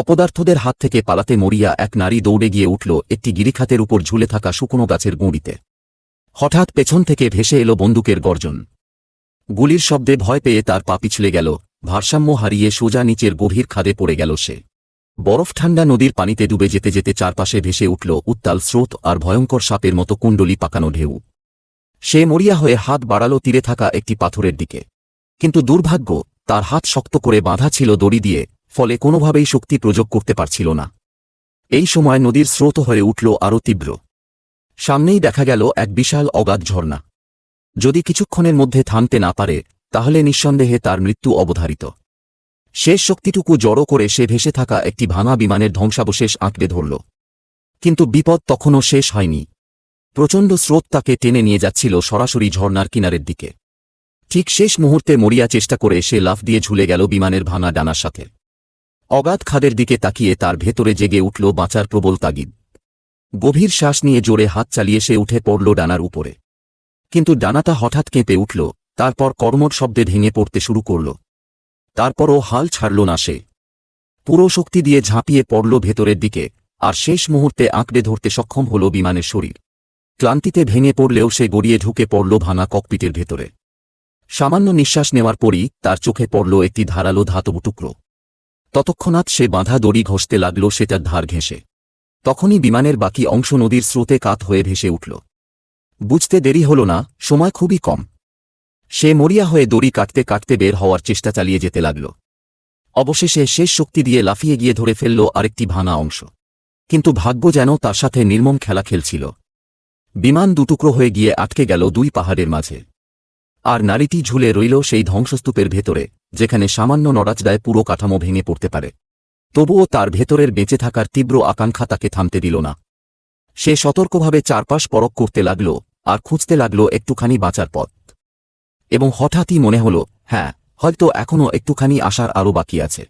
অপদার্থদের হাত থেকে পালাতে মরিয়া এক নারী দৌড়ে গিয়ে উঠল একটি গিরিখাতের উপর ঝুলে থাকা শুকনো গাছের গুঁড়িতে। হঠাৎ পেছন থেকে ভেসে এলো বন্দুকের গর্জন। গুলির শব্দে ভয় পেয়ে তার পা পিছলে গেল, ভারসাম্য হারিয়ে সোজা নিচের গভীর খাদে পড়ে গেল সে। বরফ ঠান্ডা নদীর পানিতে ডুবে যেতে যেতে চারপাশে ভেসে উঠল উত্তাল স্রোত আর ভয়ঙ্কর সাপের মতো কুণ্ডলি পাকানো ঢেউ। সে মরিয়া হয়ে হাত বাড়াল তীরে থাকা একটি পাথরের দিকে। কিন্তু দুর্ভাগ্য, তার হাত শক্ত করে বাঁধা ছিল দড়ি দিয়ে ফলে কোনোভাবেই শক্তি প্রযোগ করতে পারছিল না। এই সময় নদীর স্রোত হয়ে উঠল আরও তীব্র। সামনেই দেখা গেল এক বিশাল অগাধ ঝর্ণা। যদি কিছুক্ষণের মধ্যে থামতে না পারে, তাহলে নিঃসন্দেহে তার মৃত্যু অবধারিত। শেষ শক্তিটুকু জড়ো করে সে ভেসে থাকা একটি ভাঙা বিমানের ধ্বংসাবশেষ আঁকড়ে ধরল। কিন্তু বিপদ তখনও শেষ হয়নি। প্রচণ্ড স্রোত তাকে টেনে নিয়ে যাচ্ছিল সরাসরি ঝর্ণার কিনারের দিকে। ঠিক শেষ মুহূর্তে মরিয়া চেষ্টা করে সে লাফ দিয়ে ঝুলে গেল বিমানের ভাঙা ডানার সাথে। অগাধ খাদের দিকে তাকিয়ে তার ভেতরে জেগে উঠল বাঁচার প্রবল তাগিদ। গভীর শ্বাস নিয়ে জোরে হাত চালিয়ে সে উঠে পড়ল ডানার উপরে। কিন্তু ডানাটা হঠাৎ কেঁপে উঠল, তারপর কর্মর শব্দে ভেঙে পড়তে শুরু করল। তারপরও হাল ছাড়ল না সে। পুরো শক্তি দিয়ে ঝাঁপিয়ে পড়ল ভেতরের দিকে, আর শেষ মুহূর্তে আঁকড়ে ধরতে সক্ষম হল বিমানের শরীর। ক্লান্তিতে ভেঙে পড়লেও সে গড়িয়ে ঢুকে পড়ল ভাঙা ককপিটের ভেতরে। সামান্য নিঃশ্বাস নেওয়ার পরই তার চোখে পড়ল একটি ধারালো ধাতব টুকরো। ততক্ষণাৎ সে বাঁধা দড়ি ঘষতে লাগল, সেটার ধার ঘেঁষে। তখনই বিমানের বাকি অংশ নদীর স্রোতে কাত হয়ে ভেসে উঠল। বুঝতে দেরি হল না, সময় খুবই কম। সে মরিয়া হয়ে দড়ি কাটতে কাটতে বের হওয়ার চেষ্টা চালিয়ে যেতে লাগল। অবশেষে শেষ শক্তি দিয়ে লাফিয়ে গিয়ে ধরে ফেলল আরেকটি ভাঙা অংশ। কিন্তু ভাগ্য যেন তার সাথে নির্মম খেলা খেলছিল। বিমান দুটুকরো হয়ে গিয়ে আটকে গেল দুই পাহাড়ের মাঝে। আর নারীটি ঝুলে রইল সেই ধ্বংসস্তূপের ভেতরে, যেখানে সামান্য নড়াচড়ায় পুরো কাঠামো ভেঙে পড়তে পারে। তবুও তার ভেতরের বেঁচে থাকার তীব্র আকাঙ্ক্ষা তাকে থামতে দিল না। সে সতর্কভাবে চারপাশ পরক করতে লাগল আর খুঁজতে লাগল একটুখানি বাঁচার পথ। এবং হঠাৎই মনে হল হ্যাঁ হয়তো এখনও একটুখানি আসার আরও বাকি আছে।